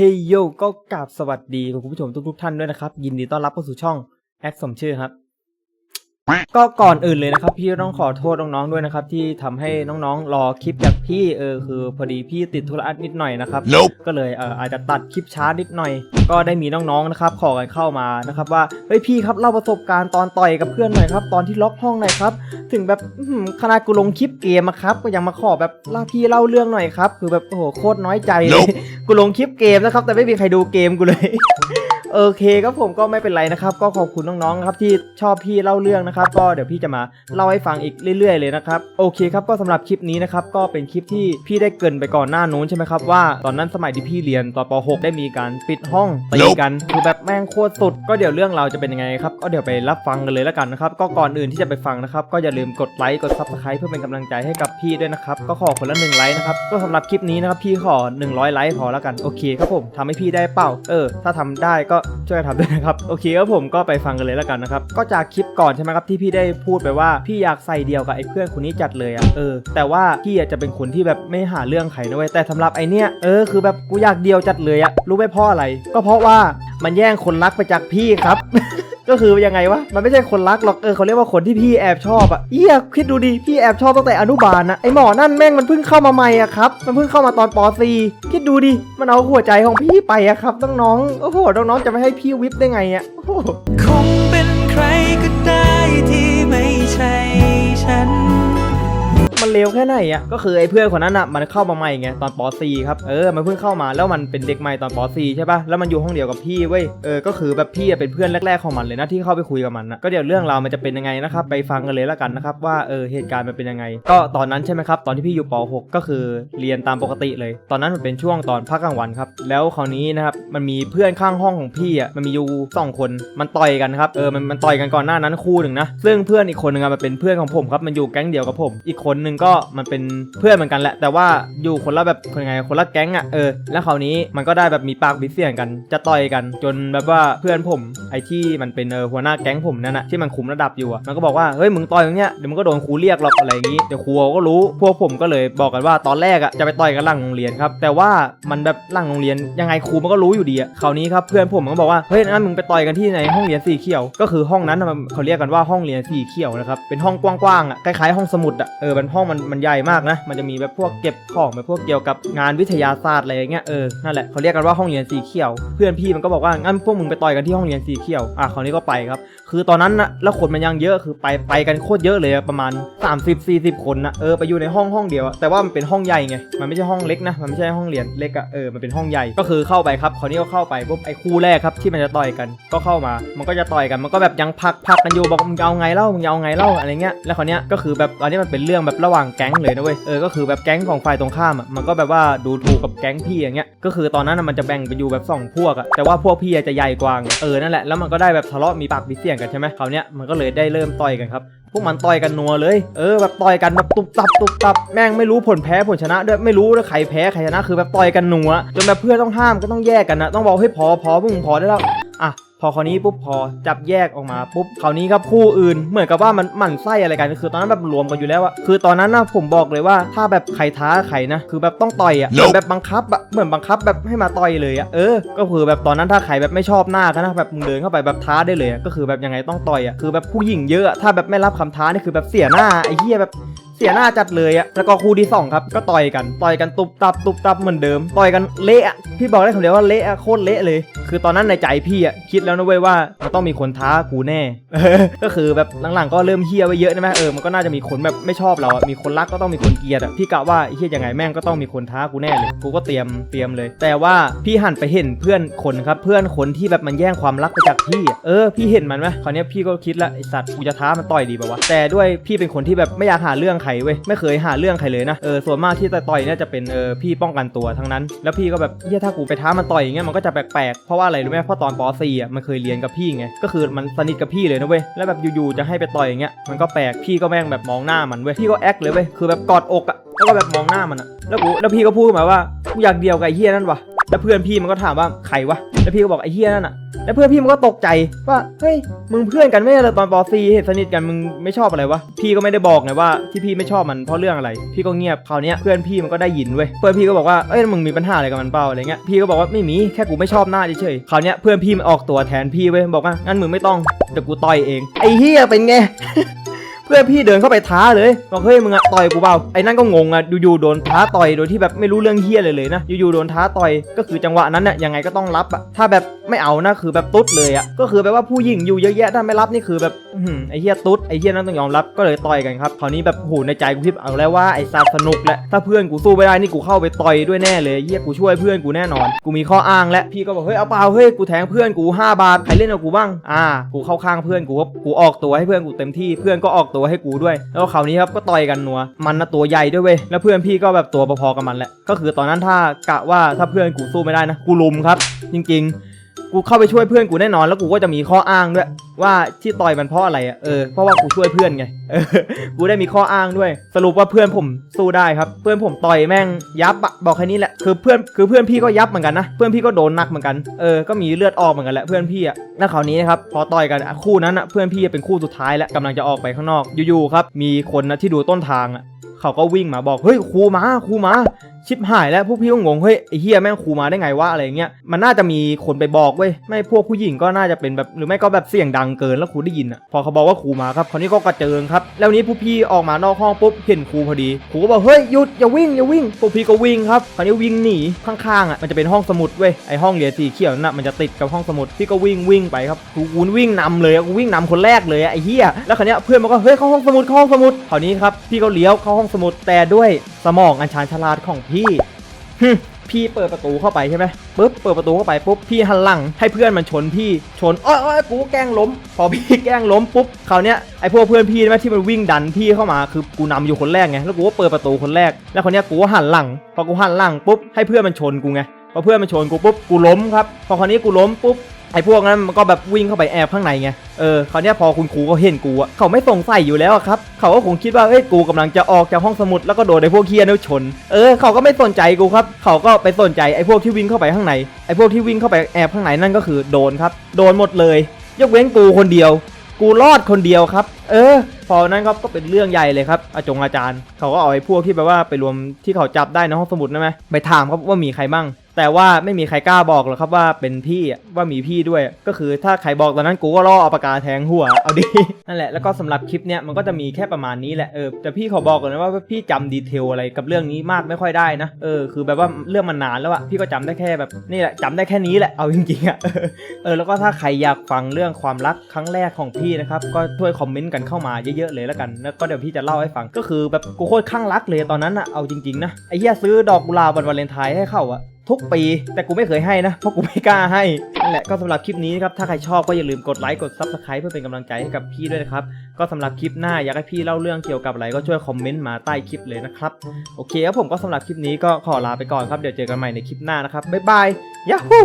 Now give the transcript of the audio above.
เฮ้ยโยก็กราบสวัสดีคุณผู้ชมทุกๆท่านด้วยนะครับ ยินดีต้อนรับเข้าสู่ช่องแอคสมชื่อครับ ก็ก่อนอื่นเลยนะครับ พี่ต้องขอโทษน้องๆด้วยนะครับ ที่ทำให้น้องๆ รอคลิปจากพี่เออคือพอดีพี่ติดธุระนิดหน่อยนะครับ Nope ก็เลยเอออาจจะตัดคลิปช้านิดหน่อย ก็ได้มีน้องๆนะครับ ขอกันเข้ามานะครับ ว่าเฮ้ยพี่ครับเล่าประสบการณ์ตอนต่อยกับเพื่อนหน่อยครับ ตอนที่ล็อกห้องหน่อยครับ ถึงแบบอื้อหือขนาดกูลงคลิปเกมอะครับ ก็ยังมาขอแบบเล่าพี่เล่าเรื่องหน่อยครับ คือแบบโอ้โหโคตรน้อยใจเลย Nope กูลงคลิปเกมนะครับ แต่ไม่มีใครดูเกมกูเลย โอเคครับผมก็ไม่เป็นไรนะครับ ก็ขอบคุณน้องๆนะครับที่ชอบพี่เล่าเรื่องนะครับ ก็เดี๋ยวพี่จะมาเล่าให้ฟังอีกเรื่อย ๆ เลยนะครับโอเคครับก็สำหรับคลิปนี้นะครับก็เป็นคลิปที่พี่ได้เกรินไปก่อนหน้านู้นใช่ไหมครับว่าตอนนั้นสมัยที่พี่เรียนตอนป .6 ได้มีการปิดห้องตีกันคือแบบแม่งโคตรสุด ก็เดี๋ยวเรื่องเราวจะเป็นยังไงครับก็เดี๋ยวไปรับฟังกันเลยแล้วกันนะครับก็ก่อนอื่นที่จะไปฟังนะครับก็อย่าลืมกดไลค์กดซับสไครต์เพื่อเป็นกำลังใจให้กับพี่ด้วยนะครับก็ขอคนละหนึ่งไลค์นะครับก็สำหรับคลิปนี้นะครับพี่ขอ 100 ไลค์พอแล้วกันโอเคครับผมทำให้พี่ได้เป้าเออ ถ้าทำได้ก็ช่วยทำด้วยนะครับโอเคครับผมก็ไปฟังกันเลยแล้วกันนะครับก็จากคลิปก่อนใช่ไหมครับที่พี่ได้พูดไปว่าพี่อยากใส่เดียวกับไอ้เพื่อนคนนี้จัดเลยอะเออแต่ว่าพี่จะเป็นคนที่แบบไม่หาเรื่องใครนะเว้ยแต่สำหรับไอเนี้ยเออคือแบบกูอยากเดียวจัดเลยอะรู้ไหมเพราะอะไร ก็เพราะว่ามันแย่งคนรักไปจากพี่ครับ ก็คือยังไงวะ มันไม่ใช่คนรักหรอก เออเขาเรียกว่าคนที่พี่แอบชอบอะเอี้ยคิดดูดิ พี่แอบชอบตั้งแต่อนุบาลนะไอหมอนั่นแม่งมันเพิ่งเข้ามาใหม่อะครับ มันเพิ่งเข้ามาตอนป .4 คิดดูดิ มันเอาหัวใจของพี่ไปอะครับน้องๆโอ้โห น้องๆจะไม่ให้พี่วิปได้ไงอะคงเป็นใครก็ได้ที่ มันเลวแค่ไหนอะก็คือไอ้เพื่อนคนนั้นอะมันเข้ามาใหม่ไงตอนป .4 ครับเออมันเพิ่งเข้ามาแล้วมันเป็นเด็กใหม่ตอนป .4 ใช่ปะแล้วมันอยู่ห้องเดียวกับพี่เว้ยเออก็คือแบบพี่เป็นเพื่อนแรกๆของมันเลยนะที่เข้าไปคุยกับมันนะก็เดี๋ยวเรื่องราวมันจะเป็นยังไงนะครับไปฟังกันเลยแล้วกันนะครับว่าเออเหตุการณ์มันเป็นยังไง ก็ตอนนั้นใช่ไหมครับตอนที่พี่อยู่ป .6 ก็คือเรียนตามปกติเลย ตอนนั้นมันเป็นช่วงตอนพักกลางวันครับแล้วคราวนี้นะครับมันมีเพื่อนข้างห้องของพี่อะมันมีอยู่สองคนมันต่อยกันครับเออมันมันต่อยกันก่อนหน้านั้นคู่หนึ่งนะซึ่งเพื่อนอีกคนนึงอะมันเป็นเพื่อนของผมครับมันอยู่แก๊งเดียวกับผมอีกคนนึงก็มันเป็นเพื่อนเหมือนกันแหละ แต่ว่าอยู่คนละแบบคนไงคนละแก๊งอะเออแล้วคราวนี้มันก็ได้แบบมีปากบิดเสียงกัน จะต่อยกัน จนแบบว่าเพื่อนผม ไอ้ที่มันเป็นเออหัวหน้าแก๊งผมนั่นน่ะที่มันคุมระดับอยู่อะมันก็บอกว่าเฮ้ยมึงต่อยอย่างเงี้ยเดี๋ยวมึงก็โดนครูเรียกหรอกอะไรอย่างงี้เดี๋ยวครูก็รู้พวกผมก็เลยบอกกันว่าตอนแรกอะจะไปต่อยกันหลังโรงเรียนครับแต่ว่ามันแบบหลังโรงเรียนยังไงครูมันก็รู้อยู่ดีอะคราวนี้ครับเพื่อนผมมันก็บอกว่าเฮ้ยนั่นมึงไปต่อยกันที่ในห้องเรียนสีเขียว ก็คือห้องนั้นมันเขาเรียกกันว่าห้องเรียนสีเขียวนะครับเป็นห้องกว้างๆอะคล้ายๆห้องสมุดอะเออมันห้องมันมันใหญ่มากนะ มันจะมีแบบพวกเก็บของแบบพวกเกี่ยวกับงานวิทยาศาสตร์อะไรอย่างเงี้ยเออนั่นแหละเขาเรียกกันว่าห้องเรียนสีเขียว เพื่อนพี่มันก็บอกว่างั้นพวกมึงไปต่อยกันที่ห้องเรียนสีเขียวอะคราวนี้ก็ไปครับ คือตอนนั้นนะแล้วคนมันยังเยอะคือไปไปกันโคตรเยอะเลยประมาณ 30 40 คนนะเออไปอยู่ในห้องห้องเดียว แต่ว่ามันเป็นห้องใหญ่ไงมันไม่ใช่ห้องเล็กนะมันไม่ใช่ห้องเรียนเล็กอะเออมันเป็นห้องใหญ่ก็คือเข้าไปครับคราวนี้ก็เข้าไปปุ๊บไอ้คู่แรกครับที่มันจะต่อยกันก็เข้ามา มันก็จะต่อยกันมันก็แบบยังพักพักกันอยู่บอกมึงเอาไงเล่ามึงเอาไงเล่าอะไรเงี้ยแล้วคราวนี้ก็คือแบบตอนนี้มันเป็นเรื่องแบบระหว่างแก๊งเลยนะเว้ย เออ ก็คือแบบแก๊งของฝ่ายตรงข้ามอะ มันก็แบบว่าดูถูกกับแก๊งพี่อย่างเงี้ย ก็คือตอนนั้นน่ะมันจะแบ่งไปอยู่แบบสองพวกอะ แต่ว่าพวกพี่จะใหญ่กว่างเออ นั่นแหละ แล้วมันก็ได้แบบทะเลาะมีปากมีเสียงกันใช่ไหมคราวเนี้ยมันก็เลยได้เริ่มต่อยกันครับพวกมันต่อยกันนัวเลย เออแบบต่อยกันแบบตุบตับตุบตับ แม่งไม่รู้ผลแพ้ผลชนะด้วยไม่รู้ว่าใครแพ้ใครชนะคือแบบต่อยกันนัวจนแบบเพื่อนต้องห้ามก็ต้องแยกกันนะต้องบอกให้พอพอพวกมึงพอได้แล้วอะ พอคราวนี้ปุ๊บพอจับแยกออกมาปุ๊บคราวนี้ครับคู่อื่น เหมือนกับว่ามันหมั่นไส้อะไรกันคือตอนนั้นแบบรวมกันอยู่แล้วอะคือตอนนั้นนะผมบอกเลยว่าถ้าแบบใครท้าใครนะคือแบบต้องต่อยอะเหมือนแบบบังคับอะเหมือนบังคับแบบให้มาต่อยเลยอะเออก็คือแบบตอนนั้นถ้าใครแบบไม่ชอบหน้ากันนะแบบมึงเดินเข้าไปแบบท้าได้เลยอะก็คือแบบยังไงต้องต่อยอะคือแบบผู้หญิงเยอะอะถ้าแบบไม่รับคำท้านี่คือแบบเสียหน้าไอ้เหี้ยแบบเสียหน้าจัดเลยอะแล้วก็คู่ที่สองครับ ก็ต่อยกัน ต่อยกันตุบตับตุบตับเหมือนเดิม ต่อยกันเละอะพี่บอกได้คำเดียวว่าเละอะโคตรเละเลยคือตอนนั้นในใจพี่อะคิดแล้วนะเว้ยว่ามันต้องมีคนท้ากูแน่ ก็คือแบบหลังๆก็เริ่มเฮี้ยไว้เยอะใช่ไหมเออมันก็น่าจะมีคนแบบไม่ชอบเราอะมีคนรักก็ต้องมีคนเกลียดอะพี่กะว่าเฮี้ยยังไงแม่งก็ต้องมีคนท้ากูแน่เลยกูก็เตรียมเตรียมเลย แต่ว่าพี่หันไปเห็นเพื่อนคนครับเพื่อนคนที่แบบมันแย่งความรักไปจากพี่อะเออพี่เห็นมันไหมคราวนี้พี่ก็คิดละไอสัตว์กูจะท้ามันต่อยดีป่าวะแต่ด้วยพี่เป็นคนที่แบบไม่อยากหาเรื่องใครเว้ยไม่เคยหาเรื่องใครเลยนะเออส่วนมากที่จะต่อยเนี่ยจะเป็นเออพี่ป้องกันตัวทั้งนั้น แล้วพี่ก็แบบเฮียถ้ากูไปท้ามันต่อยอย่างเงี้ยมันก็จะแปลกๆเพราะว่าอะไรรู้ไหมเพราะตอนป .4 อะมันเคยเรียนกับพี่ไงก็คือมันสนิทกับพี่เลยนะเว้ยแล้วแบบอยู่ๆจะให้ไปต่อยอย่างเงี้ยมันก็แปลกพี่ก็แม่งแบบมองหน้ามันเว้ยพี่ก็แอคเลยเว้ยคือแบบกอดอกอะแล้วก็แบบมองหน้ามันอะแล้วกูแล้วพี่ก็พูดมาว่ากูอยากเดียวกับไอ้เฮียนั่นวะแล้วเพื่อนพี่มันก็ถามว่าใครวะแล้วพี่ก็บอกไอ้เฮียนั่นอะเแล้วเพื่อนพี่มันก็ตกใจว่าเฮ้ยมึงเพื่อนกันไม่ใช่เหรอตอนป .4 เห็นสนิทกันมึงไม่ชอบอะไรวะพี่ก็ไม่ได้บอกไงว่าที่พี่ไม่ชอบมันเพราะเรื่องอะไร พี่ก็เงียบคราวนี้เพื่อนพี่มันก็ได้ยินเว้ยเพื่อนพี่ก็บอกว่าเอ้ยมึงมีปัญหาอะไรกับมันเปล่าอะไรเงี้ยพี่ก็บอกว่าไม่มีแค่กูไม่ชอบหน้าเฉยๆคราวนี้เพื่อนพี่มันออกตัวแทนพี่เว้ยบอกว่างั้นมึงไม่ต้องเดี๋ยวกูต่อยเองไอ้เฮียเป็นไง เพื่อนพี่เดินเข้าไปท้าเลยบอกเฮ้ยมึงอะต่อยกูเปล่าไอ้นั่นก็งงอะอยู่ๆโดนท้าต่อยโดยที่แบบไม่รู้เรื่องเฮี้ยเลยเลยนะอยู่ๆโดนท้าต่อยก็คือจังหวะนั้นเนี่ยยังไงก็ต้องรับอะถ้าแบบไม่เอานะคือแบบตุ๊ดเลยอะก็คือแบบว่าผู้หญิงอยู่เยอะแยะถ้าไม่รับนี่คือแบบไอ้เฮี้ยตุ๊ดไอ้เฮี้ยนั่นต้องยอมรับก็เลยต่อยกันครับคราวนี้แบบโหในใจกูคิดเอาแล้วว่าไอ้ซาสนุกแหละถ้าเพื่อนกูสู้ไม่ได้นี่กูเข้าไปต่อยด้วยแน่เลยเฮี้ยกูช่วยเพื่อนกูแน่นอน กูมีข้ออ้างและพี่ก็บอกเฮ้ยเอาเปล่าเฮ้ยกูแทงเพื่อนกู5บาทใครเล่นกับกูบ้างอ่ากูเข้าข้างเพื่อนกูว่ากูออกตัวให้เพื่อนกูเต็มที่เพื่อนก็ออกตัวให้กูด้วย แล้วคราวนี้ครับก็ต่อยกันนัว มันนะตัวใหญ่ด้วยเว้ย แล้วเพื่อนพี่ก็แบบตัวพอๆกับมันแหละ ก็คือตอนนั้นถ้ากะว่าถ้าเพื่อนกูสู้ไม่ได้นะ กูลุมครับ จริง ๆ กูเข้าไปช่วยเพื่อนกูแน่นอนแล้วกูก็จะมีข้ออ้างด้วย ว่าที่ต่อยมันเพราะอะไรอะเออเพราะว่ากูช่วยเพื่อนไงเออกูได้มีข้ออ้างด้วย สรุปว่าเพื่อนผมสู้ได้ครับ เพื่อนผมต่อยแม่งยับอะบอกแค่นี้แหละคือเพื่อนคือเพื่อนพี่ก็ยับเหมือนกันนะเพื่อนพี่ก็โดนหนักเหมือนกันเออก็มีเลือดออกเหมือนกันแหละเพื่อนพี่อะแล้วคราวนี้นะครับพอต่อยกันอะคู่นั้นอะเพื่อนพี่เป็นคู่สุดท้ายแล้วกำลังจะออกไปข้างนอกอยู่ๆครับมีคนนะที่ดูต้นทางอะเขาก็วิ่งมาบอกเฮ้ยครูมาครูมาชิบหายแล้วพวกพี่ก็งงเฮ้ยไอ้เฮียแม่งครูมาได้ไงวะอะไรเงี้ยมันน่าจะมีคนไปบอกเว้ยไม่พวกผู้หญิงก็น่าจะเป็นแบบหรือไม่ก็แบบเสียงดังเกินแล้วครูได้ยินอะพอเขาบอกว่าครูมาครับคราวนี้ก็กระเจิงครับแล้วนี้พวกพี่ออกมานอกห้องปุ๊บเห็นครูพอดีครูก็บอกเฮ้ยหยุดอย่าวิ่งอย่าวิ่งพวกพี่ก็วิ่งครับคราวนี้วิ่งหนีข้างๆอะมันจะเป็นห้องสมุดเว้ยไอห้องเรียนสีเขียวนั่นน่ะมันจะติดกับห้องสมุดพี่ก็วิ่งวิ่งไปครับครูกูวิ่งนำเลยกูวิ่งนำคนแรกเลยไอ้เหี้ยแล้วคราวเนี้เพื่อนมันก็เฮ้ยเข้าห้องสมุดเข้าห้องสมุดคราวนี้ครับพี่ก็เลี้ยวเข้าห้องสมุดแต่ด้วย มองอัญชานฉลาดของพี่ฮึพี่เปิดประตูเข้าไปใช่ไหมปุ๊บเปิดประตูเข้าไปปุ๊บพี่หันหลังให้เพื่อนมันชนพี่ชนอ้อยอ้อยกูแกล้งล้ม พอพี่แกล้งล้มปุ๊บคราวเนี้ยไอพวกเพื่อนพี่ใช่ไหมที่มันวิ่งดันพี่เข้ามาคือกูนำอยู่คนแรกไงแล้วกูก็เปิดประตูคนแรก แล้วคนเนี้ยกูก็หันหลัง พอกูหันหลังปุ๊บให้เพื่อนมันชนกูไงพอเพื่อนมันชนกูปุ๊บกูล้มครับพอคราวนี้กูล้มปุ๊บ ไอ้พวกนั้นมันก็แบบวิ่งเข้าไปแอบข้างในไง เออคราวเนี้ยพอคุณครูเขาเห็นกูอะเขาไม่สงสัยอยู่แล้วครับ เขาก็คงคิดว่าเอ้ยกูกำลังจะออกจากห้องสมุดแล้วก็โดนไอ้พวกเคียนชน เออเขาก็ไม่สนใจกูครับ เขาก็ไปสนใจไอ้พวกที่วิ่งเข้าไปข้างใน ไอ้พวกที่วิ่งเข้าไปแอบข้างในนั่นก็คือโดนครับ โดนหมดเลย ยกเว้นกูคนเดียว กูรอดคนเดียวครับ เออ พอนั้นครับก็เป็นเรื่องใหญ่เลยครับ อาจงอาจารย์ เขาก็เอาไอ้พวกที่แบบว่าไปรวมที่เขาจับได้ในห้องสมุดนะไหมไปถามครับว่ามีใครบ้าง แต่ว่าไม่มีใครกล้าบอกหรอกครับว่าเป็นพี่อะว่ามีพี่ด้วย ก็คือถ้าใครบอกตอนนั้นกูก็ล่อเอาปากกาแทงหัวเอาดิ นั่นแหละแล้วก็สำหรับคลิปเนี้ยมันก็จะมีแค่ประมาณนี้แหละเออแต่พี่ขอบอกก่อนนะว่าพี่จำดีเทลอะไรกับเรื่องนี้มากไม่ค่อยได้นะเออคือแบบว่าเรื่องมันนานแล้วอะพี่ก็จำได้แค่แบบนี่แหละจำได้แค่นี้แหละเอาจริงๆอะ เออแล้วก็ถ้าใครอยากฟังเรื่องความรักครั้งแรกของพี่นะครับ ก็ช่วยคอมเมนต์กันเข้ามาเยอะๆเลยแล้วกันแล้วก็เดี๋ยวพี่จะเล่าให้ฟังก็คือแบบกูโคตรข้างรักเลยตอนนั้นอะเอาจริงๆนะไอ้เหี้ยซื้อดอกกุหลาบวันวาเลนไทน์ให้เขาอะ ทุกปี แต่กูไม่เคยให้นะ เพราะกูไม่กล้าให้นั่นแหละก็สำหรับคลิปนี้นะครับ ถ้าใครชอบก็อย่าลืมกดไลค์กด Subscribe เพื่อเป็นกำลังใจให้กับพี่ด้วยนะครับ ก็สำหรับคลิปหน้าอยากให้พี่เล่าเรื่องเกี่ยวกับอะไรก็ช่วยคอมเมนต์มาใต้คลิปเลยนะครับ โอเคครับผมก็สำหรับคลิปนี้ก็ขอลาไปก่อนครับเดี๋ยวเจอกันใหม่ในคลิปหน้านะครับบ๊ายบายยาฮู